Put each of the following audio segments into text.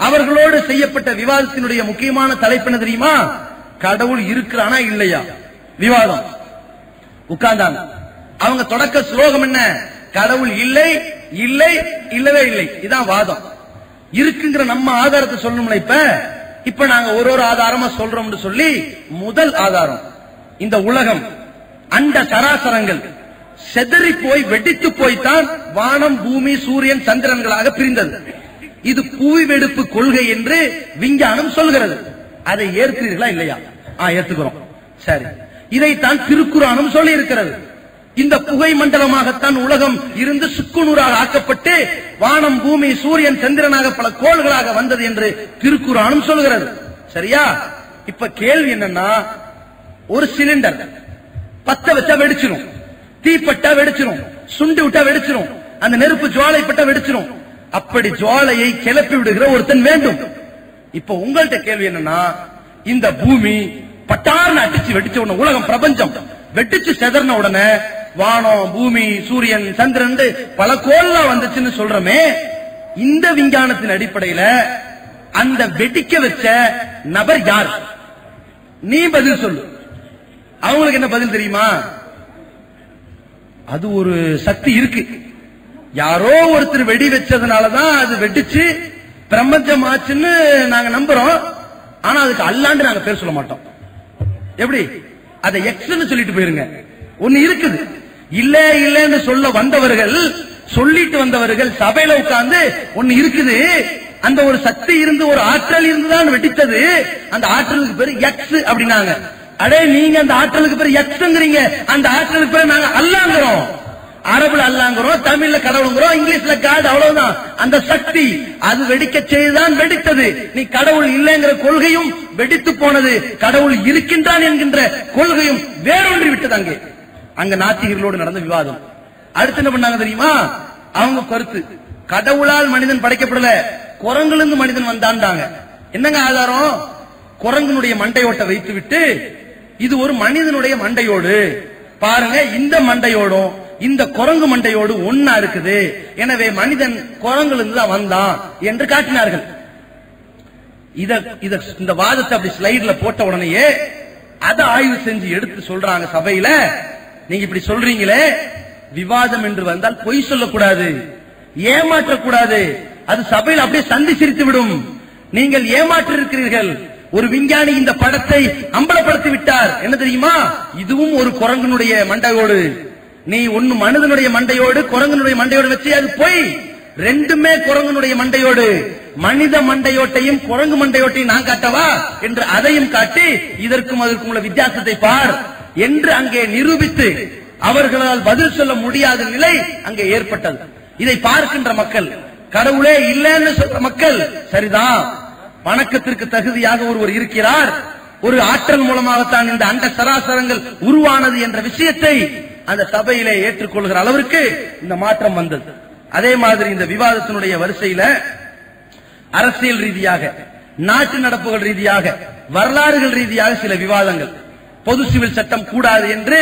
அவர்களோடு செய்யப்பட்ட விவாதத்தினுடைய முக்கியமான தலைப்பு என்ன தெரியுமா? கடவுள் இருக்கிறானா இல்லையா? விவாதம். உட்கார்ந்தாங்க அவங்க தொடக்க ஸ்லோகம் என்ன? கடவுள் இல்லை இல்லை இல்லவே இல்லை. இதான் வாதம். இருக்குங்கிற நம்ம ஆதாரத்தை சொல்லணும்ல இப்ப? இப்ப நாங்க ஒரு ஒரு ஆதாரமா சொல்றோம்னு சொல்லி முதல் ஆதாரம் இந்த உலகம். அண்ட சராசரங்கள். செதறி போய் வெடித்து போய்தான் வானம் பூமி சூரியன் சந்திரன்களாக பிரிந்தது. இது புவி கொள்கை என்று விஞ்ஞானம் சொல்கிறது. அதை ஏற்கிறீர்களா இல்லையா? ஆ ஏத்துக்கிறோம். சரி. இதைத்தான் திருக்குறானும் சொல்லி இருக்கிறது இந்த புகை மண்டலமாகத்தான் உலகம் இருந்து சுக்குநூறாக ஆக்கப்பட்டு வானம் பூமி சூரியன் சந்திரனாக பல கோள்களாக வந்தது என்று திருக்குறானும் சொல்கிறது. சரியா? இப்ப கேள்வி என்னன்னா ஒரு சிலிண்டர் பத்த வச்சா வெடிச்சிரும். தீப்பட்டா வெடிச்சிரும். சுண்டி விட்டா வெடிச்சிரும். அந்த நெருப்பு ஜுவாலை பட்டா வெடிச்சிரும். அப்படி ஜுவாலையை கிளப்பி விடுகிற ஒருத்தன் வேண்டும். இப்ப உங்கள்ட்ட கேள்வி என்னன்னா இந்த பூமி பட்டார்னு அடிச்சு வெடிச்ச உடனே உலகம் பிரபஞ்சம். வெடிச்சு செதறின உடனே வானம் பூமி சூரியன் சந்திரன் பல கோல்லாம் வந்துச்சுன்னு சொல்றோமே. இந்த விஞ்ஞானத்தின் அடிப்படையில அந்த வெடிக்க வச்ச நபர் யார்? நீ பதில் சொல்லு. அவங்களுக்கு என்ன பதில் தெரியுமா? அது ஒரு சக்தி இருக்கு. யாரோ ஒருத்தர் வெடி வச்சதுனாலதான் அது வெடிச்சு பிரபஞ்சம் ஆச்சுன்னு நாங்க நம்புறோம். ஆனா அதுக்கு அல்லாண்டு நாங்க பேர் சொல்ல மாட்டோம். எப்படி? அதை எக்ஸ்னு சொல்லிட்டு போயிருங்க. ஒண்ணு இருக்குது. இல்ல இல்லன்னு சொல்ல வந்தவர்கள் சொல்லிட்டு வந்தவர்கள் சபையில உட்கார்ந்து ஒண்ணு இருக்குது. அந்த ஒரு சக்தி இருந்து ஒரு ஆற்றல் இருந்துதான் வெடித்தது. அந்த ஆற்றலுக்கு பேரு எக்ஸ் அப்படின்னாங்க. அடே நீங்க அந்த ஆற்றலுக்கு பேரு எக்ஸ்ங்கிறீங்க அந்த ஆற்றலுக்கு பேரு நாங்க அல்லாங்கிறோம். அரபுல அல்லாங்கிறோம் தமிழ்ல கடவுளுங்கிறோம் இங்கிலீஷ்ல காட் அவ்வளவுதான். அந்த சக்தி அது வெடிக்க செய்துதான் வெடித்தது. நீ கடவுள் இல்லைங்கிற கொள்கையும் வெடித்து போனது. கடவுள் இருக்கின்றான் என்கின்ற கொள்கையும் வேறொன்று விட்டது அங்கே. அங்க நாத்திகர்களோடு நடந்த விவாதம். அடுத்து என்ன பண்ணாங்க தெரியுமா? அவங்க கருத்து கடவுளால் மனிதன் படைக்கப்படல குரங்கிலிருந்து மனிதன் வந்தான்டாங்க. என்னங்க ஆதாரம்? குரங்கனுடைய மண்டையோட்டை வைத்து விட்டு இது ஒரு மனிதனுடைய மண்டையோடு. பாருங்க இந்த மண்டையோடும் இந்த குரங்கு மண்டையோடு ஒன்னா இருக்குது. எனவே மனிதன் குரங்கிலிருந்து தான் வந்தான் என்று காட்டினார்கள். இத இத இந்த வாதத்தை அப்படி ஸ்லைட்ல போட்ட உடனேயே அதை ஆய்வு செஞ்சு எடுத்து சொல்றாங்க சபையில. நீங்க இப்படி சொல்றீங்களே விவாதம் என்று வந்தால் பொய் சொல்லக்கூடாது ஏமாற்றக்கூடாது. அது சபையில் அப்படியே சந்தி சிரித்து விடும். நீங்கள் ஏமாற்றி இருக்கிறீர்கள் ஒரு விஞ்ஞானி இந்த படத்தை அம்பலப்படுத்தி விட்டார். என்ன தெரியுமா? இதுவும் ஒரு குரங்கனுடைய மண்டகோடு நீ ஒன்னு மனிதனுடைய மண்டையோடு குரங்கனுடைய மண்டையோடு வச்சு அது போய். ரெண்டுமே குரங்கனுடைய மண்டையோடு. மனித மண்டையோட்டையும் குரங்கு மண்டையோட்டையும் நான் காட்டவா? என்று அதையும் காட்டி இதற்கும் அதற்கும் உள்ள வித்தியாசத்தை பார். என்று அங்கே நிரூபித்து அவர்களால் பதில் சொல்ல முடியாத நிலை அங்கே ஏற்பட்டது. இதை பார்க்கின்ற மக்கள் கடவுளே இல்லைன்னு சொல்ற மக்கள் சரிதான். வணக்கத்திற்கு தகுதியாக ஒருவர் இருக்கிறார். ஒரு ஆற்றல் மூலமாகத்தான் இந்த அண்ட சராசரங்கள் உருவானது என்ற விஷயத்தை அந்த சபையிலே ஏற்றுக்கொள்கிற அளவிற்கு இந்த மாற்றம் வந்தது. அதே மாதிரி இந்த விவாதத்தினுடைய வரிசையில அரசியல் ரீதியாக நாட்டு நடப்புகள் ரீதியாக வரலாறுகள் ரீதியாக சில விவாதங்கள். பொது சிவில் சட்டம் கூடாது என்று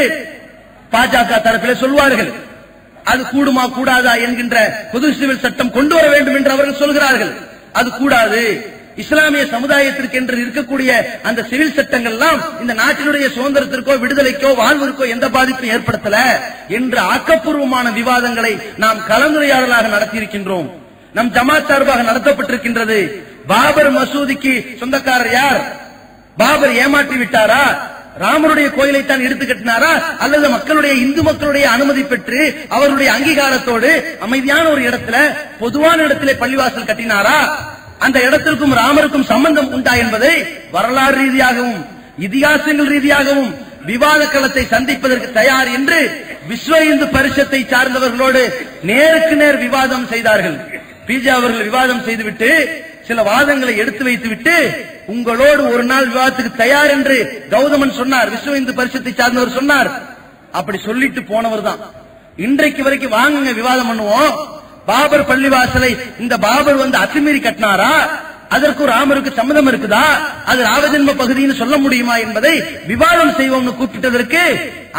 பாஜக தரப்பிலே சொல்வார்கள். அது கூடுமா கூடாதா என்கின்ற பொது சிவில் சட்டம் கொண்டு வர வேண்டும் என்று அவர்கள் சொல்கிறார்கள். அது கூடாது. இஸ்லாமிய சமுதாயத்திற்கு என்று இருக்கக்கூடிய அந்த சிவில் சட்டங்கள் எல்லாம் இந்த நாட்டினுடைய சுதந்திரத்திற்கோ விடுதலைக்கோ வாழ்விற்கோ எந்த பாதிப்பும் ஏற்படுத்தல என்று ஆக்கப்பூர்வமான விவாதங்களை நாம் கலந்துரையாடலாக நடத்தியிருக்கின்றோம். நம் ஜமாத் சார்பாக நடத்தப்பட்டிருக்கின்றது. பாபர் மசூதிக்கு சொந்தக்காரர் யார்? பாபர் ஏமாற்றி விட்டாரா? ராமருடைய கோயிலை தான் எடுத்து கட்டினாரா? அல்லது மக்களுடைய இந்து மக்களுடைய அனுமதி பெற்று அவருடைய அங்கீகாரத்தோடு அமைதியான ஒரு இடத்துல பொதுவான இடத்திலே பள்ளிவாசல் கட்டினாரா? அந்த இடத்திற்கும் ராமருக்கும் சம்பந்தம் உண்டா என்பதை வரலாறு ரீதியாகவும் இதிகாசங்கள் ரீதியாகவும் விவாத களத்தை சந்திப்பதற்கு தயார் என்று விஸ்வ இந்து பரிஷத்தை சார்ந்தவர்களோடு நேருக்கு நேர் விவாதம் செய்தார்கள். பிஜே அவர்கள் விவாதம் செய்துவிட்டு சில வாதங்களை எடுத்து வைத்துவிட்டு உங்களோடு ஒரு நாள் விவாதத்துக்கு தயார் என்று கௌதமன் சொன்னார் விஸ்வ இந்து பரிஷத்தை சார்ந்தவர் சொன்னார். அப்படி சொல்லிட்டு போனவர் தான். இன்றைக்கு வரைக்கும் வாங்குங்க விவாதம் பண்ணுவோம். பாபர் பள்ளிவாசலை இந்த பாபர் வந்து அத்துமீறி கட்டினாரா? அதற்கு ராமருக்கு சம்மதம் இருக்குதா? அது ராவஜன்ம பகுதின்னு சொல்ல முடியுமா என்பதை விவாதம் செய்வோம்னு கூப்பிட்டதற்கு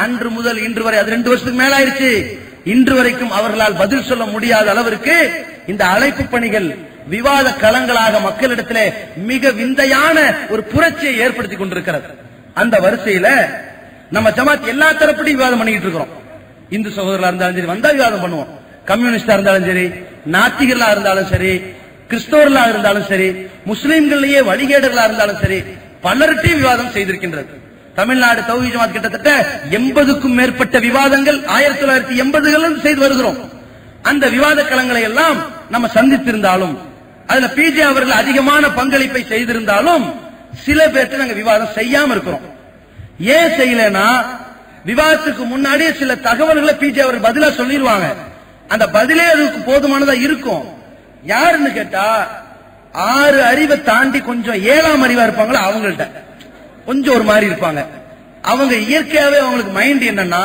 அன்று முதல் இன்று வரை அது ரெண்டு வருஷத்துக்கு மேல ஆயிருச்சு இன்று வரைக்கும் அவர்களால் பதில் சொல்ல முடியாத அளவிற்கு இந்த அழைப்பு பணிகள் விவாத களங்களாக மக்களிடத்திலே மிக விந்தையான ஒரு புரட்சியை ஏற்படுத்தி கொண்டிருக்கிறது. அந்த வரிசையில நம்ம ஜமாத் எல்லா தரப்படியும் விவாதம் பண்ணிட்டு இருக்கிறோம். இந்து சகோதரர்களா இருந்தாலும் சரி வந்தா விவாதம் பண்ணுவோம். கம்யூனிஸ்டா இருந்தாலும் சரி நாத்திகர்களா இருந்தாலும் சரி கிறிஸ்தவர்களா இருந்தாலும் சரி முஸ்லீம்கள்லயே வழிகேடர்களா இருந்தாலும் சரி பலர்கிட்டையும் விவாதம் செய்திருக்கின்றது. தமிழ்நாடு தௌஹி ஜமாத் கிட்டத்தட்ட எண்பதுக்கும் மேற்பட்ட விவாதங்கள் ஆயிரத்தி தொள்ளாயிரத்தி எண்பதுகளும் செய்து வருகிறோம். அந்த விவாத களங்களை எல்லாம் நம்ம சந்தித்திருந்தாலும் அதுல பிஜே அவர்கள் அதிகமான பங்களிப்பை செய்திருந்தாலும் சில பேர்த்து நாங்க விவாதம் செய்யாம இருக்கிறோம். ஏன் செய்யலனா விவாதத்துக்கு முன்னாடியே சில தகவல்களை பிஜே அவர் பதிலா சொல்லிடுவாங்க. அந்த பதிலே அதுக்கு போதுமானதா இருக்கும். யாருன்னு கேட்டா ஆறு அறிவை தாண்டி கொஞ்சம் ஏழாம் அறிவா இருப்பாங்களா அவங்கள்ட்ட. கொஞ்சம் ஒரு மாதிரி இருப்பாங்க. அவங்க இயற்கையாவே அவங்களுக்கு மைண்ட் என்னன்னா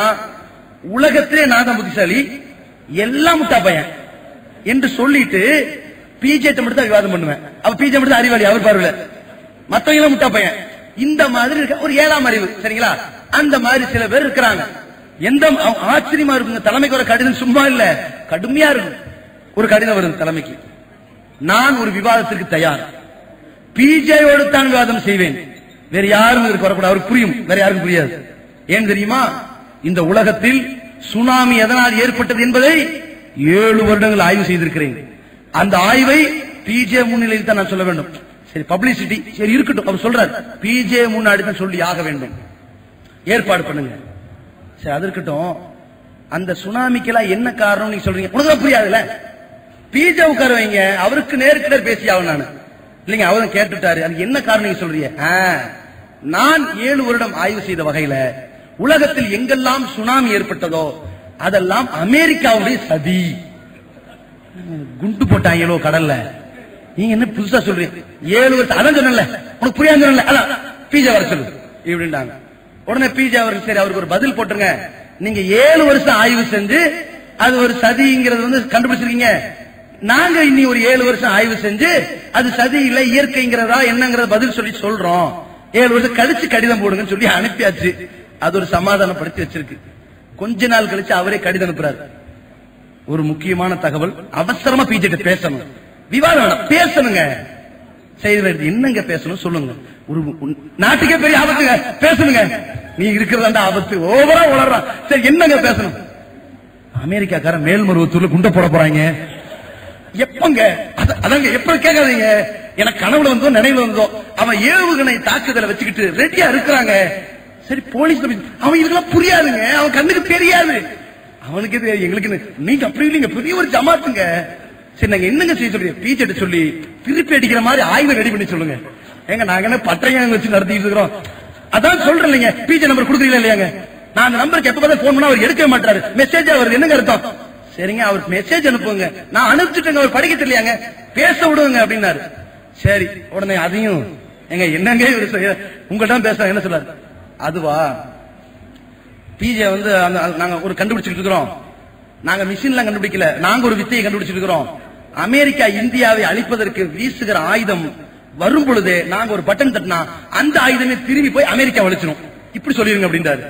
உலகத்திலே நான் புத்திசாலி எல்லாம் முட்டா பையன். என்று சொல்லிட்டு பிஜே மட்டும் தான் விவாதம் பண்ணுவேன். அவ பிஜே மட்டும் தான் அறிவாளி அவர் பார்வையில மத்தவங்களும் முட்டா பையன். இந்த மாதிரி இருக்க ஒரு ஏழாம் அறிவு சரிங்களா? அந்த மாதிரி சில பேர் இருக்கிறாங்க. எந்த ஆச்சரியமா இருக்குங்க தலைமைக்கு ஒரு கடிதம் சும்மா இல்ல. கடுமையா இருக்கும். ஒரு கடிதம் வரும் தலைமைக்கு. நான் ஒரு விவாதத்திற்கு தயார். பிஜேயோடு தான் விவாதம் செய்வேன். வேற யாரும் இதுக்கு வரக்கூடாது. அவருக்கு புரியும். வேற யாருக்கும் புரியாது. ஏன் தெரியுமா? இந்த உலகத்தில் சுனாமி எதனால் ஏற்பட்டது என்பதை ஏழு வருடங்கள் ஆய்வு செய்திருக்கிறேன். அந்த ஆய்வை பிஜே முன்னிலையில் தான் நான் சொல்ல வேண்டும். சரி பப்ளிசிட்டி சரி இருக்கட்டும். அவர் சொல்றார். பிஜே முன்னாடி தான் சொல்லி ஆக வேண்டும். ஏற்பாடு பண்ணுங்க. சரி அது இருக்கட்டும். அந்த சுனாமிக்கெல்லாம் என்ன காரணம் நீங்க சொல்றீங்க? உனக்கு தான் புரியாதுல்ல? பிஜே உட்கார வைங்க அவருக்கு நேருக்கு பேசி ஆகும் நான். இல்லைங்க அவரும் கேட்டுட்டாரு. அதுக்கு என்ன காரணம் நீங்க சொல்றீங்க? ஆ, நான் ஏழு வருடம் ஆய்வு செய்த வகையில உலகத்தில் எங்கெல்லாம் சுனாமி ஏற்பட்டதோ அதெல்லாம் அமெரிக்காவுடைய சதி. குண்டு போட்டாங்களோ கடல்ல. நீங்க என்ன புதுசா சொல்றீங்க? ஏழு வருஷம் அதான் சொன்னல உனக்கு புரியாது சொன்னல அதான் பிஜே வர சொல்லு. இப்படின்ட்டாங்க உடனே பிஜே அவருக்கு சரி அவருக்கு ஒரு பதில் போட்டுருங்க. நீங்க ஏழு வருஷம் ஆய்வு செஞ்சு அது ஒரு சதிங்கிறது வந்து கண்டுபிடிச்சிருக்கீங்க. நாங்க இனி ஒரு ஏழு வருஷம் ஆய்வு செஞ்சு அது சதி இல்ல இயற்கைங்கிறதா என்னங்கறத பதில் சொல்லி சொல்றோம். ஏழு வருஷம் கழிச்சு கடிதம் போடுங்கன்னு சொல்லி அனுப்பியாச்சு. அது ஒரு சமாதானப்படுத்தி வச்சிருக்கு. கொஞ்ச நாள் கழிச்சு அவரே கடிதம் அனுப்புறாரு. ஒரு முக்கியமான தகவல் அவசரமா பிஜேட்ட பேசணும். விவாதம் வேணாம் பேசணுங்க. செய்தி என்னங்க பேசணும் சொல்லுங்க. ஒரு நாட்டுக்கே பெரிய ஆபத்துங்க. பேசணுங்க நீ இருக்கிறதா ஆபத்து. ஓவரா உளறான் சரி என்னங்க பேசணும்? அமெரிக்காக்காரன் மேல்மருவத்தூர்ல குண்ட போட போறாங்க. எப்பங்க? அத- அதாங்க எப்ப கேட்காதீங்க. எனக்கு கனவுல வந்தோ நினைவு வந்தோ அவன் ஏவுகணை தாக்குதலை வச்சுக்கிட்டு ரெடியா இருக்கிறாங்க. சரி போலீஸ் அவன் இதுக்கெல்லாம் புரியாதுங்க. அவன் கண்ணுக்கு தெரியாது. அவனுக்கு இது எங்களுக்கு நீங்க அப்படி இல்லைங்க. பெரிய ஒரு ஜமாத்துங்க. சரி நாங்க என்னங்க செய்ய சொல்றீங்க? பீச்செட்டு சொல்லி திருப்பி அடிக்கிற மாதிரி ஆய்வு ரெடி பண்ணி சொல்லுங்க. ஏங்க நாங்க என்ன வச்சு நடத்திட்டு இருக்கிறோம். அதான் சொல்றேன் இல்லைங்க. பிஜே நம்பர் கொடுக்குறீங்களா இல்லையாங்க? நான் அந்த நம்பருக்கு எப்ப பார்த்தா போன் பண்ணா அவர் எடுக்கவே மாட்டாரு. மெசேஜ் அவர் என்னங்க அர்த்தம்? சரிங்க அவருக்கு மெசேஜ் அனுப்புங்க. நான் அனுப்பிச்சுட்டேங்க அவர் படிக்க தெரியாங்க பேச விடுங்க அப்படின்னாரு. சரி உடனே அதையும் எங்க என்னங்க இவர் உங்கள்ட்ட பேச என்ன சொல்றாரு? அதுவா? பிஜே வந்து அந்த- நாங்க ஒரு கண்டுபிடிச்சிட்டு இருக்கிறோம். நாங்க மிஷின்ல கண்டுபிடிக்கல. நாங்க ஒரு வித்தையை கண்டுபிடிச்சிட்டு இருக்கிறோம். அமெரிக்கா இந்தியாவை அழிப்பதற்கு வீசுகிற ஆயுதம் வரும் பொழுது நாங்க ஒரு பட்டன் தட்டினா அந்த ஆயுதமே திரும்பி போய் அமெரிக்கா வலிச்சிடும் இப்படி சொல்லிருங்க அப்படின்றாரு.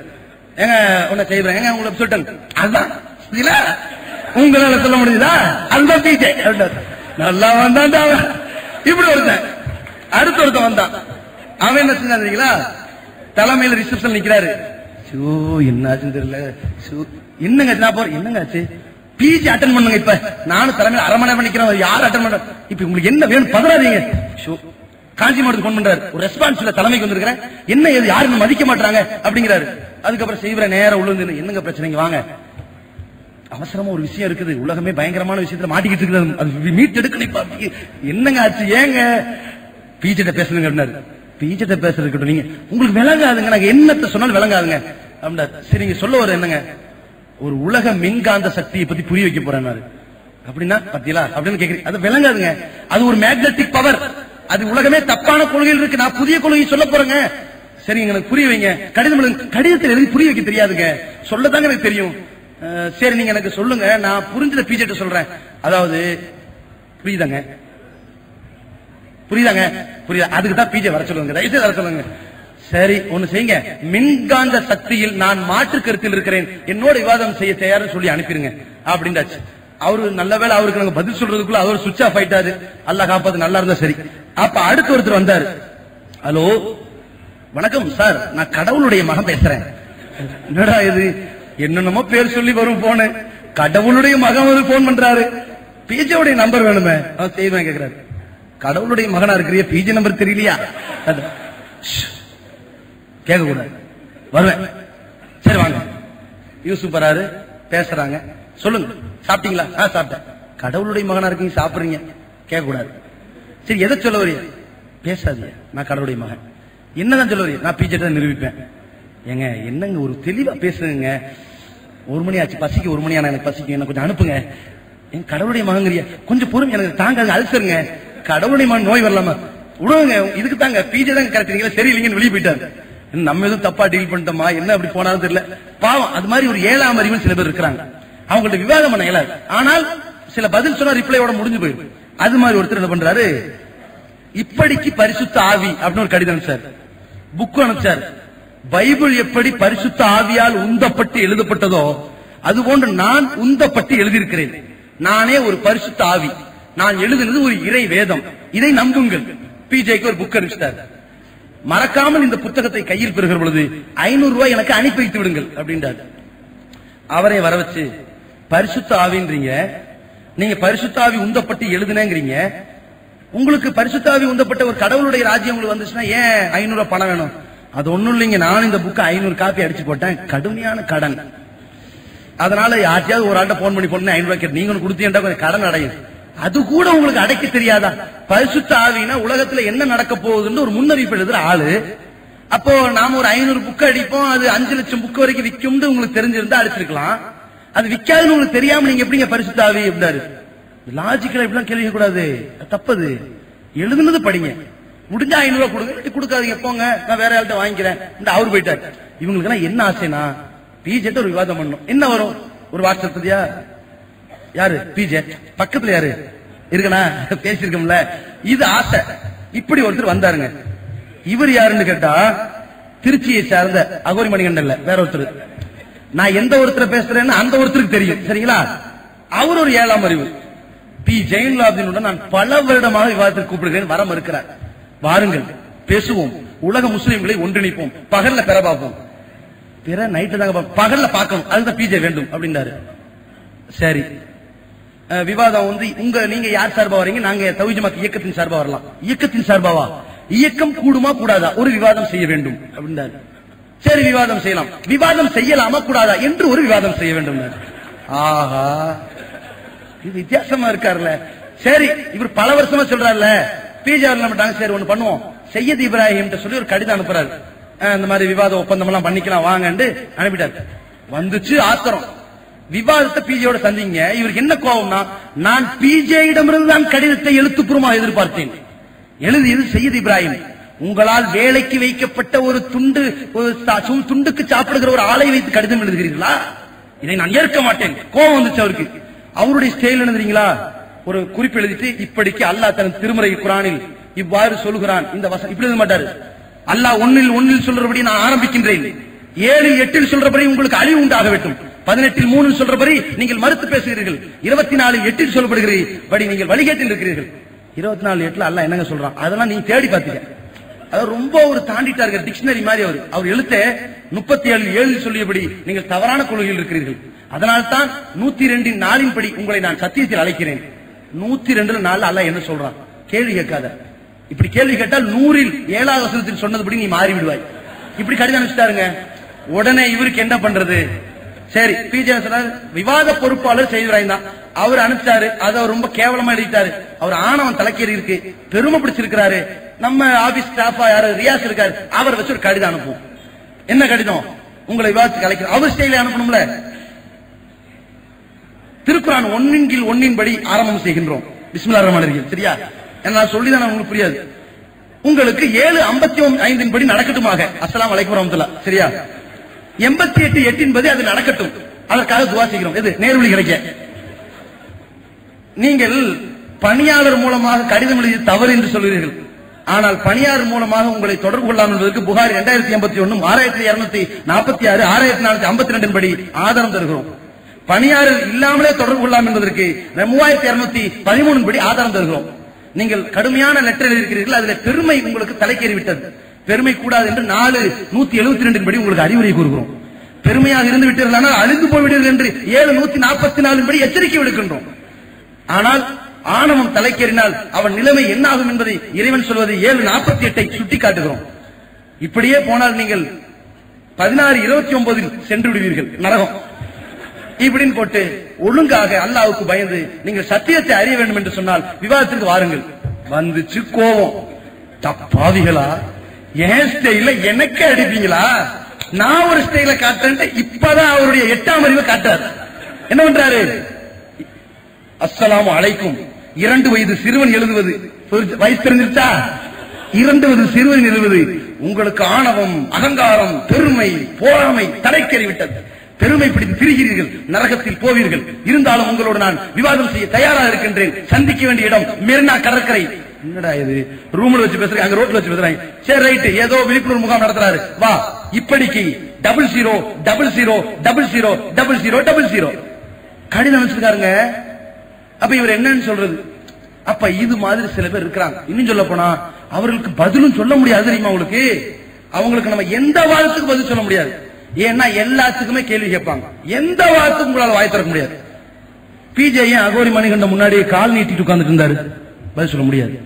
ஏங்க உன்னை செய்வேன் ஏங்க உங்களை சொல்லிட்டேன். அதுதான் இல்ல. உங்களால சொல்ல முடியுதா அதுதான் பிஜே நல்லா வந்தான்டா அவன். இப்படி ஒருத்தன். அடுத்த ஒருத்தன் வந்தான். அவன் என்ன செஞ்சான் தெரியுங்களா? தலைமையில ரிசப்ஷன் நிக்கிறாரு. ஷோ என்னாச்சுன்னு தெரியல. ஷோ என்னங்க நான் போறேன். என்னங்க ஆச்சு? பிஜி அட்டன் பண்ணுங்க இப்ப. நானும் தலைமையில் அரை மணி நேரம் நிக்கிறேன். யார் அட்டன் பண்ற இப்ப உங்களுக்கு என்ன வேணும்? பதறாதீங்க. ஷோ காஞ்சி மாவட்டத்துக்கு போன் பண்றாரு. ஒரு ரெஸ்பான்ஸ் தலைமைக்கு வந்திருக்கிறேன் என்ன இது யாருன்னு மதிக்க மாட்டாங்க? அப்படிங்கிறாரு. அதுக்கப்புறம் செய்வர நேரம் உள்ள என்னங்க பிரச்சனைங்க வாங்க. அவசரமா ஒரு விஷயம் இருக்குது. உலகமே பயங்கரமான விஷயத்துல மாட்டிக்கிட்டு இருக்குது அது மீட் எடுக்கணும் என்னங்க ஆச்சு ஏங்க? பீச்சட்ட பேசணுங்க அப்படின்னாரு. பீச்சட்ட பேசுறது இருக்கட்டும் நீங்க உங்களுக்கு விளங்காதுங்க. நாங்க என்னத்த சொன்னாலும் விளங்காதுங்க. அப்படின்னா சரி நீங்க சொல்ல வர என்னங்க? ஒரு உலக மின்காந்த சக்தியை பத்தி புரிய வைக்க போறேன்னாரு. அப்படின்னா பத்தியலா அப்படின்னு கேக்குறீங்க. அது விளங்காதுங்க. அது ஒரு மேக்னட்டிக் பவர் அது உலகமே தப்பான கொள்கையில் இருக்கு. நான் புதிய கொள்கையை சொல்ல போறேங்க. சரிங்க எனக்கு புரிய வைங்க. கடிதம் கடிதத்தில் எழுதி புரிய வைக்க தெரியாதுங்க. சொல்லதாங்க எனக்கு தெரியும். சரி நீங்க எனக்கு சொல்லுங்க. நான் புரிஞ்சத பிஜெட்ட சொல்றேன். அதாவது புரியுதாங்க? புரியுதாங்க? புரியுதா? அதுக்கு தான் பிஜே வர சொல்லுங்க தயவுசெய்து வர சொல்லுங்க. சரி ஒண்ணு செய்யுங்க. மின்காந்த சக்தியில் நான் மாற்று கருத்தில் இருக்கிறேன். என்னோட விவாதம் செய்ய தயார்னு சொல்லி அனுப்பிடுங்க. அப்படின்றாச்சு. அவரு நல்ல வேளை அவருக்கு நாங்க பதில் சொல்றதுக்குள்ள அவர் சுவிச் ஆஃப் ஆயிட்டாரு. அல்ல காப்பாத்து. நல்லா இருந்தா சரி. அப்ப அடுத்து ஒருத்தர் வந்தார். ஹலோ? வணக்கம் சார். நான் கடவுளுடைய மகன் பேசுறேன். என்னடா இது? என்னென்னமோ பேர் சொல்லி வரும் போன கடவுளுடைய மகன் வந்து போன் பண்றாரு. பிஜேவுடைய நம்பர் வேணுமே. அவர் செய்வேன் கேக்குறாரு. கடவுளுடைய மகனா இருக்கிறிய? பிஜி நம்பர் தெரியலையா? அது, ஷ், கேட்க கூடாது வருவேன். சரி வாங்க. யூசுப் வராரு பேசுறாங்க. சொல்லுங்க. சாப்பிட்டீங்களா? ஆ சாப்பிட்டேன். கடவுளுடைய மகனா இருக்கீங்க சாப்பிடுறீங்க. கேட்க கூடாது சரி எதை சொல்ல வரீங்க பேசாதீங்க. நான் கடவுளுடைய மகன். என்னதான் சொல்ல வரீங்க நான் பிஜே தான் நிரூபிப்பேன். ஏங்க என்னங்க ஒரு தெளிவா பேசுங்க ஒரு மணி ஆச்சு பசிக்கு ஒரு மணி ஆனா எனக்கு பசிக்கு என்ன கொஞ்சம் அனுப்புங்க. என் கடவுளுடைய மகங்கிறிய கொஞ்சம் பொறுமை. எனக்கு தாங்க அழுத்தருங்க கடவுளுடைய மகன் நோய் வரலாமா? விடுங்க இதுக்கு தாங்க பிஜே தான் கரெக்ட் சரியில்லைங்கன்னு வெளியே போயிட்டாரு. நம்ம எதுவும் தப்பா டீல் பண்ணிட்டோமா? என்ன அப்படி போனாலும் தெரியல. பாவம் அது மாதிரி ஒரு ஏழாம் அறிவு சில பேர் இருக்கிறாங்க. அவங்கள்ட்ட விவாதம் பண்ண இயலாது. ஆனால் சில பதில் சொன்னா ரிப்ளையோட முடிஞ்சு போயிடும். அது மாதிரி ஒருத்தர் என்ன பண்றாரு? இப்படிக்கு பரிசுத்த ஆவி அப்படின்னு ஒரு கடிதம் சார் புக் அனுப்பிச்சார். பைபிள் எப்படி பரிசுத்த ஆவியால் உந்தப்பட்டு எழுதப்பட்டதோ அதுபோன்று நான் உந்தப்பட்டு எழுதியிருக்கிறேன். நானே ஒரு பரிசுத்த ஆவி. நான் எழுதினது ஒரு இறை வேதம். இதை நம்புங்கள். பிஜேக்கு ஒரு புக் அனுப்பிச்சிட்டார். மறக்காமல் இந்த புத்தகத்தை கையில் பெறுகிற பொழுது ஐநூறு ரூபாய் எனக்கு அனுப்பி வைத்து விடுங்கள் அப்படின்றார். அவரை வர வச்சு பரிசுத்த ஆவின்றீங்க நீங்க பரிசுத்தாவி உந்தப்பட்டு எழுதுனேங்கிறீங்க. உங்களுக்கு பரிசுத்தாவி உந்தப்பட்ட ஒரு கடவுளுடைய ராஜ்யம் உங்களுக்கு வந்துச்சுன்னா ஏன் ஐநூறு ரூபாய் பணம் வேணும்? அது ஒண்ணும் இல்லைங்க. நானும் இந்த புக்கு ஐநூறு காப்பி அடிச்சு போட்டேன். கடுமையான கடன். அதனால யார்ட்டையாவது ஒரு ஆள்கிட்ட போன் பண்ணி போன ஐநூறு ரூபாய் நீங்க ஒண்ணு கொடுத்தீங்கன்னா கொஞ்சம் கடன் அடையும். அது கூட உங்களுக்கு அடைக்க தெரியாதா? பரிசுத்த ஆவினா உலகத்துல என்ன நடக்க போகுதுன்னு ஒரு முன்னறிவிப்பு எழுதுற ஆளு. அப்போ நாம ஒரு ஐநூறு புக்கு அடிப்போம். அது அஞ்சு லட்சம் புக் வரைக்கும் விக்கும்னு உங்களுக்கு தெரிஞ்சிருந்தா அடிச்சிருக்கலாம். அது விக்காதுன்னு உங்களுக்கு தெரியாம நீங்க எப்படிங்க பரிசுத்தாவி அப்படின்னாரு. லாஜிக்கலா இப்படிலாம் கேள்வி கூடாது அது தப்பது. எழுதுனது படிங்க. முடிஞ்சா ஐநூறு ரூபாய் கொடுங்க கொடுக்காதீங்க. போங்க. நான் வேற ஆள்கிட்ட வாங்கிக்கிறேன். இந்த அவர் போயிட்டார். இவங்களுக்கு என்ன ஆசைனா பிஜெட் ஒரு விவாதம் பண்ணணும். என்ன வரும்? ஒரு வாட்ஸ்அப் பதியா யாரு? பிஜே பக்கத்துல யாரு? இருக்கனா? பேசிருக்கோம்ல இது ஆசை. இப்படி ஒருத்தர் வந்தாருங்க. இவர் யாருன்னு கேட்டா திருச்சியை சார்ந்த அகோரி மணிகண்டன்ல வேற ஒருத்தர். நான் எந்த ஒருத்தரை பேசுறேன்னு அந்த ஒருத்தருக்கு தெரியும். சரிங்களா? அவர் ஒரு ஏழாம் அறிவு. பி. ஜெயின்லாபின் நான் பல வருடமாக விவாதத்திற்கு கூப்பிடுகிறேன். வர மறுக்கிறார். வாருங்கள் பேசுவோம். உலக முஸ்லீம்களை ஒன்றிணைப்போம். பகல்ல பெற பார்ப்போம். பிற நைட்டு தாங்க பகல்ல பார்க்கணும். அதுதான் பிஜே வேண்டும் அப்படின்னாரு. சரி. விவாதம் வந்து உங்க நீங்க யார் சார்பா வரீங்க? நாங்க தவிஜமாக்கு இயக்கத்தின் சார்பா வரலாம். இயக்கத்தின் சார்பாவா? இயக்கம் கூடுமா கூடாதா? ஒரு விவாதம் செய்ய வேண்டும் அப்படின்னாரு. சரி விவாதம் செய்யலாம். விவாதம் செய்யலாமா கூடாதா என்று ஒரு விவாதம் செய்ய வேண்டும். ஆஹா இது வித்தியாசமா இருக்காருல்ல. சரி இவர் பல வருஷமா சொல்றாருல்ல. பிஜார் நம்மட்டாங்க சரி ஒண்ணு பண்ணுவோம். சையத் இப்ராஹிம் சொல்லி ஒரு கடிதம் அனுப்புறாரு. இந்த மாதிரி விவாத ஒப்பந்தம் எல்லாம் பண்ணிக்கலாம் வாங்கன்னு அனுப்பிட்டாரு. வந்துச்சு ஆத்திரம். விவாதத்தை பிஜேயோட சந்திங்க. இவருக்கு என்ன கோபம்னா நான் பிஜேயிடமிருந்து தான் கடிதத்தை எழுத்துப்பூர்வமாக எதிர்பார்த்தேன். எழுதியது சையத் இப்ராஹிம். உங்களால் வேலைக்கு வைக்கப்பட்ட ஒரு துண்டு ஒரு துண்டுக்கு சாப்பிடுகிற ஒரு ஆளை வைத்து கடிதம் எழுதுகிறீர்களா? இதை நான் ஏற்க மாட்டேன். கோபம் வந்துச்சு அவருக்கு. அவருடைய ஸ்டைல் எழுதுறீங்களா ஒரு குறிப்பு எழுதிட்டு இப்படிக்கு அல்லாஹ் தன் திருமறை குரானில் இவ்வாறு சொல்கிறான் இந்த வசனம் இப்படி எழுத மாட்டாரு. அல்லாஹ் ஒன்னில் ஒன்னில் சொல்றபடி நான் ஆரம்பிக்கின்றேன். ஏழு எட்டில் சொல்றபடி உங்களுக்கு அழிவு உண்டாக வேண்டும். பதினெட்டில் மூணு சொல்றபடி நீங்கள் மறுத்து பேசுகிறீர்கள். இருபத்தி நாலு எட்டில் சொல்லப்படுகிறபடி நீங்கள் வழிகேட்டில் இருக்கிறீர்கள். இருபத்தி நாலு எட்டுல அல்லாஹ் என்னங்க சொல்றான்? அதெல்லாம் நீ தேடி பாத்தீங்க அது ரொம்ப ஒரு தாண்டிட்டார்கள் டிக்ஷனரி மாதிரி அவர். அவர் எழுத்த முப்பத்தி ஏழு ஏழு சொல்லியபடி நீங்கள் தவறான கொள்கையில் இருக்கிறீர்கள். அதனால்தான் நூத்தி ரெண்டின் நாளின்படி உங்களை நான் சத்தியத்தில் அழைக்கிறேன். நூத்தி ரெண்டுல நாள் அல்ல என்ன சொல்றான்? கேள்வி கேட்காத. இப்படி கேள்வி கேட்டால் நூறில் ஏழாவது வசனத்தில் சொன்னதுபடி நீ மாறி விடுவாய் இப்படி கடிதம் அனுப்பிச்சிட்டாருங்க உடனே இவருக்கு என்ன பண்றது? சரி பிஜே விவாத பொறுப்பாளர் செய்வராய் தான். அவர் அனுப்பிச்சாரு. அதை அவர் ரொம்ப கேவலமா எழுதிட்டாரு. அவர் ஆணவன் தலைக்கேறி இருக்கு. பெருமை பிடிச்சிருக்கிறாரு. நம்ம ஆபீஸ் ஸ்டாஃபா யாரு ரியாஸ் இருக்காரு அவர் வச்சு ஒரு கடிதம் அனுப்புவோம். என்ன கடிதம்? உங்களை விவாதத்துக்கு அழைக்கிறோம். அவர் ஸ்டைல அனுப்பணும்ல? திருக்குறான் ஒன்னின் கீழ் ஒன்னின் படி ஆரம்பம் செய்கின்றோம். பிஸ்மில்லா ரஹ்மான் சரியா? என்ன சொல்லிதான் உங்களுக்கு புரியாது. உங்களுக்கு ஏழு ஐம்பத்தி ஐந்தின் படி நடக்கட்டுமாக. அசலாம் அலைக்கும் வரமத்துல்லா சரியா? எண்பத்தி எட்டு எட்டின் படி அது நடக்கட்டும். அதற்காக துவா செய்கிறோம். எது? நேர்வழி கிடைக்க. நீங்கள் பணியாளர் மூலமாக கடிதம் எழுதி தவறு என்று சொல்கிறீர்கள். ஆனால் பணியார் மூலமாக உங்களை தொடர்பு கொள்ளலாம் என்பதற்கு புகார் இரண்டாயிரத்தி எண்பத்தி ஒன்னு ஆறாயிரத்தி இருநூத்தி நாற்பத்தி ஆறு ஆறாயிரத்தி நானூத்தி ஐம்பத்தி ரெண்டின் படி ஆதாரம் தருகிறோம். பணியாறு இல்லாமலே தொடர்பு கொள்ளலாம் என்பதற்கு மூவாயிரத்தி இருநூத்தி பதிமூணு படி ஆதாரம் தருகிறோம். நீங்கள் கடுமையான லெட்டர் எழுதியிருக்கிறீர்கள் அதுல பெருமை உங்களுக்கு தலைக்கேறி விட்டது பெருமை கூடாது என்று நாலு நூத்தி எழுபத்தி ரெண்டின் படி உங்களுக்கு அறிவுரை கூறுகிறோம். பெருமையாக இருந்து விட்டீர்கள் ஆனால் அழிந்து போய்விடுவீர்கள் என்று ஏழு நூத்தி நாற்பத்தி நாலு படி எச்சரிக்கை விடுக்கின்றோம். ஆனால் ஆணவம் தலைக்கேறினால் அவன் நிலைமை என்ன ஆகும் என்பதை இறைவன் சொல்வது ஏழு நாற்பத்தி எட்டை சுட்டி காட்டுகிறோம் இப்படியே போனால் நீங்கள் பதினாறு இருபத்தி ஒன்பதில் சென்று விடுவீர்கள். நரகம். இப்படின்னு போட்டு ஒழுங்காக அல்லாவுக்கு பயந்து நீங்கள் சத்தியத்தை அறிய வேண்டும் என்று சொன்னால் விவாதத்திற்கு வாருங்கள். வந்துச்சு கோபம். தப்பாவிகளா? என் ஸ்டைல எனக்கு அடிப்பீங்களா? நான் ஒரு ஸ்டைல காட்டுறேன் இப்பதான் அவருடைய எட்டாம் அறிவை காட்டார் என்ன பண்றாரு? அஸ்லாம் அலைக்கும். இரண்டு வயது சிறுவன் எழுதுவது. வயசு தெரிஞ்சிருச்சா? இரண்டு வயது சிறுவன் எழுதுவது. உங்களுக்கு ஆணவம் அகங்காரம் பெருமை போராமை தலைக்கேறி விட்டது பெருமை பிடித்து திரிகிறீர்கள் நரகத்தில் போவீர்கள். இருந்தாலும் உங்களோடு நான் விவாதம் செய்ய தயாராக இருக்கின்றேன். சந்திக்க வேண்டிய இடம் மெரினா கடற்கரை. என்னடா இது? ரூம்ல வச்சு பேசுறேன் அங்க ரோட்ல வச்சு பேசுறாங்க. சரி ரைட் ஏதோ விழிப்புணர்வு முகாம் நடத்துறாரு. வா இப்படிக்கு double zero double zero double zero double zero double zero கடிதம் வச்சிருக்காருங்க அப்ப இவர் என்னன்னு சொல்றது? அப்ப இது மாதிரி சில பேர் இருக்கிறாங்க. இன்னும் சொல்ல போனா அவர்களுக்கு பதிலும் சொல்ல முடியாது தெரியுமா உங்களுக்கு? அவங்களுக்கு நம்ம எந்த வாதத்துக்கு பதில் சொல்ல முடியாது. ஏன்னா எல்லாத்துக்குமே கேள்வி கேட்பாங்க. எந்த வாதத்துக்கும் உங்களால வாய் திறக்க முடியாது. பிஜே ஏன் அகோரி மணிகண்ட முன்னாடி கால் நீட்டிட்டு உட்கார்ந்துட்டு இருந்தாரு? பதில் சொல்ல முடியாது.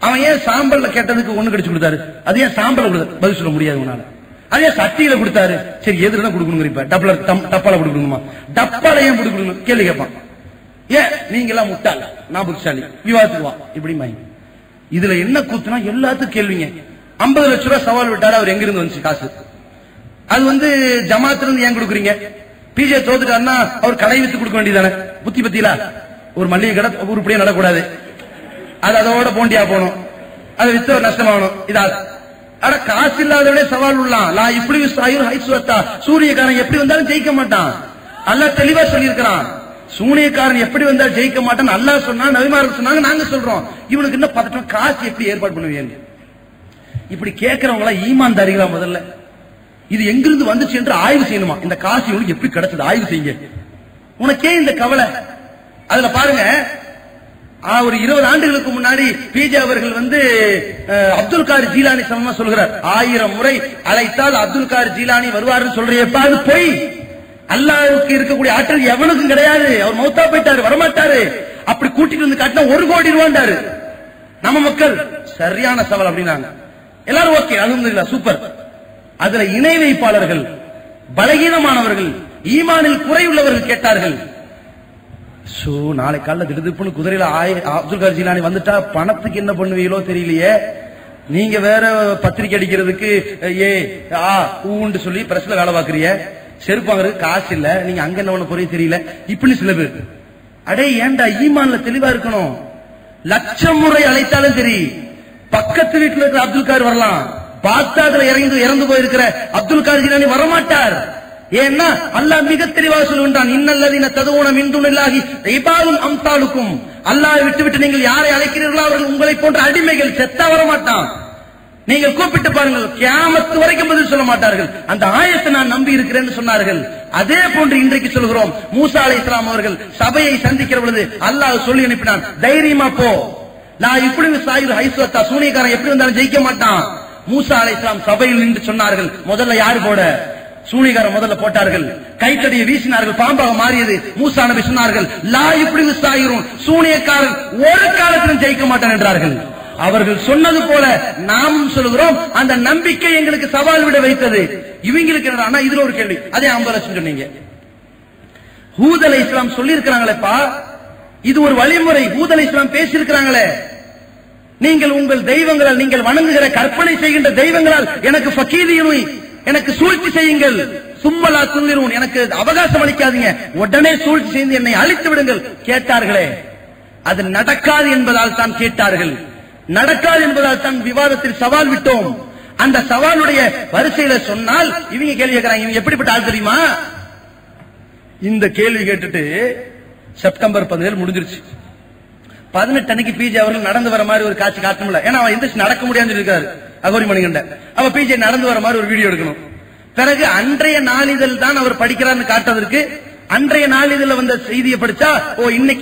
அவன் ஏன் சாம்பல்ல கேட்டதுக்கு ஒண்ணு கிடைச்சு கொடுத்தாரு? அது ஏன் சாம்பல் கொடுத்தாரு பதில் சொல்ல முடியாது உன்னால. அதே சட்டியில கொடுத்தாரு? சரி எதுல கொடுக்கணும் இப்ப. டப்பல தம்- டப்பால கொடுக்கணுமா? டப்பால ஏன் கொடுக்கணும்? கேள்வி கேட்பான். ஏன்? நீங்க எல்லாம் முட்டாள். நான் புத்திசாலி விவாதத்துக்கு வா. இப்படி மாய் இதுல என்ன கூத்துனா எல்லாத்துக்கும் கேள்விங்க. ஐம்பது லட்ச ரூபாய் சவால் விட்டாரு அவர் எங்கிருந்து வந்துச்சு காசு? அது வந்து ஜமாத்துல இருந்து ஏன் கொடுக்குறீங்க? பிஜே தோத்துட்டாருன்னா அவர் கடை வித்து கொடுக்க வேண்டியதானே? புத்தி பத்தியா ஒரு மல்லிகை கடை உருப்படியா நடக்கூடாது. அது அதோட போண்டியா போகணும். அது வித்து ஒரு நஷ்டமாகணும் இதா அட காசு இல்லாதவனே சவால் உள்ளான் நான் இப்படி விஸ்வாயுர் ஹைசுவத்தா சூரியக்காரன் எப்படி வந்தாலும் ஜெயிக்க மாட்டான். அல்லாஹ் தெளிவா சொல்லியிருக்கிறான். சூனியக்காரன் எப்படி வந்தா ஜெயிக்க மாட்டான்? நல்லா சொன்னா நபிமார்கள் சொன்னாங்க நாங்க சொல்றோம். இவனுக்கு என்ன பதட்டம் காசு எப்படி ஏற்பாடு பண்ணுவீங்க? இப்படி கேட்கறவங்க எல்லாம் ஈமான்தாரிகளா முதல்ல. இது எங்கிருந்து வந்துச்சு என்று ஆய்வு செய்யணுமா? இந்த காசு இவனுக்கு எப்படி கிடைச்சது? ஆய்வு செய்யுங்க. உனக்கே இந்த கவலை. அதுல பாருங்க ஒரு இருபது ஆண்டுகளுக்கு முன்னாடி பிஜே அவர்கள் வந்து அஹ், அப்துல் கார் ஜீலானி சமமா சொல்கிறார். ஆயிரம் முறை அழைத்தால் அப்துல் கார் ஜீலானி வருவாருன்னு சொல்றியப்பா அது பொய். அல்லாவுக்கு இருக்கக்கூடிய ஆற்றல் எவனுக்கும் கிடையாது. அவர் மௌத்தா போயிட்டாரு வரமாட்டாரு. அப்படி கூட்டிட்டு வந்து காட்டினா ஒரு கோடி ரூபாண்டாரு நம்ம மக்கள் சரியான சவால் அப்படின்னாங்க. எல்லாரும் ஓகே அலமதுல்லா சூப்பர். அதுல இணை வைப்பாளர்கள் பலகீனமானவர்கள் ஈமானில் குறையுள்ளவர்கள் கேட்டார்கள். சோ நாளை காலைல திடுதிப்புன்னு குதிரையில அப்துல் கார் ஜிலானி வந்துட்டா பணத்துக்கு என்ன பண்ணுவீங்களோ தெரியலையே. நீங்க வேற பத்திரிக்கை அடிக்கிறதுக்கு ஏ ஆ ஊன்னு சொல்லி பிரஸ்ல வேலை பாக்குறீங்க செருப்பு வாங்குறதுக்கு காசு இல்ல. நீங்க அங்க என்ன பண்ண போறீங்க தெரியல. இப்படி சில பேர். அடே ஏன்டா ஈமான்ல தெளிவா இருக்கணும்? லட்சம் முறை அழைத்தாலும் சரி பக்கத்து வீட்டுல இருக்கிற அப்துல் கார் வரலாம். பாக்தாதுல இறந்து இறந்து போயிருக்கிற அப்துல் கார் ஜிலானி வரமாட்டார். ஏன்னா அல்லாஹ் மிக தெளிவாக சொல்லுகின்றான் இன்னல்லதீன ததுவுன மின் துணில்லாகி இபாதுன் அம்தாலுக்கும் அல்லாஹ் விட்டு விட்டு நீங்கள் யாரை அழைக்கிறீர்களோ அவர்கள் உங்களை போன்ற அடிமைகள் செத்தா வரமாட்டான். நீங்கள் கூப்பிட்டு பாருங்கள் கியாமத்து வரைக்கும் பதில் சொல்ல மாட்டார்கள். அந்த ஆயத்தை நான் நம்பி இருக்கிறேன்னு சொன்னார்கள். அதே போன்று இன்றைக்கு சொல்கிறோம் மூசா அலை இஸ்லாம் அவர்கள் சபையை சந்திக்கிற பொழுது அல்லாஹ் சொல்லி அனுப்பினான் தைரியமா போ. நான் இப்படி சாயுர் ஹைசுவத்தா சூனியக்காரன் எப்படி இருந்தாலும் ஜெயிக்க மாட்டான். மூசா அலை இஸ்லாம் சபையில் நின்று சொன்னார்கள் முதல்ல யாரு போட? சூனிகாரம் முதல்ல போட்டார்கள். கைத்தடியை வீசினார்கள் பாம்பாக மாறியது. மூசா நபி சொன்னார்கள் லா இப்படி சாயிரும் சூனியக்காரன் ஒரு காலத்திலும் ஜெயிக்க மாட்டான் என்றார்கள். அவர்கள் சொன்னது போல நாமும் சொல்கிறோம் அந்த நம்பிக்கை எங்களுக்கு சவால் விட வைத்தது. இவங்களுக்கு என்னடா இதுல ஒரு கேள்வி. அதே ஐம்பது லட்சம் சொன்னீங்க. ஹூதலை இஸ்லாம் சொல்லி இருக்கிறாங்களேப்பா இது ஒரு வழிமுறை. ஹூதலை இஸ்லாம் பேசியிருக்கிறாங்களே. நீங்கள் உங்கள் தெய்வங்களால் நீங்கள் வணங்குகிற கற்பனை செய்கின்ற தெய்வங்களால் எனக்கு பக்கீதியுமை எனக்கு சூழ்ச்சி செய்யுங்கள். சும்மலா துள்ளிரும் எனக்கு அவகாசம் அளிக்காதீங்க. உடனே சூழ்ச்சி செய்து என்னை அழித்து விடுங்கள். கேட்டார்களே. அது நடக்காது என்பதால் தான் கேட்டார்கள். நடக்காது என்பதால் தான் விவாதத்தில் சவால் விட்டோம். அந்த சவாலுடைய வரிசையில சொன்னால் இவங்க கேள்வி கேட்கிறாங்க இவங்க எப்படிப்பட்ட ஆள் தெரியுமா? இந்த கேள்வி கேட்டுட்டு செப்டம்பர் பதினேழு முடிஞ்சிருச்சு. பதினெட்டு அன்னைக்கு பிஜே அவர்கள் நடந்து வர மாதிரி ஒரு காட்சி காட்டணும்ல ஏன்னா அவன் எந்திரிச்சு நடக்க முடியாது இருக்காரு அகோரி மணிகண்ட. அவ பிஜே நடந்து வர மாதிரி ஒரு வீடியோ எடுக்கணும். பிறகு அன்றைய நாளிதழ் தான் அவர் படிக்கிறார்னு காட்டுவதற்கு அன்றைய நாள் வந்த செய்தியை படிச்சா ஓ இன்னைக்கு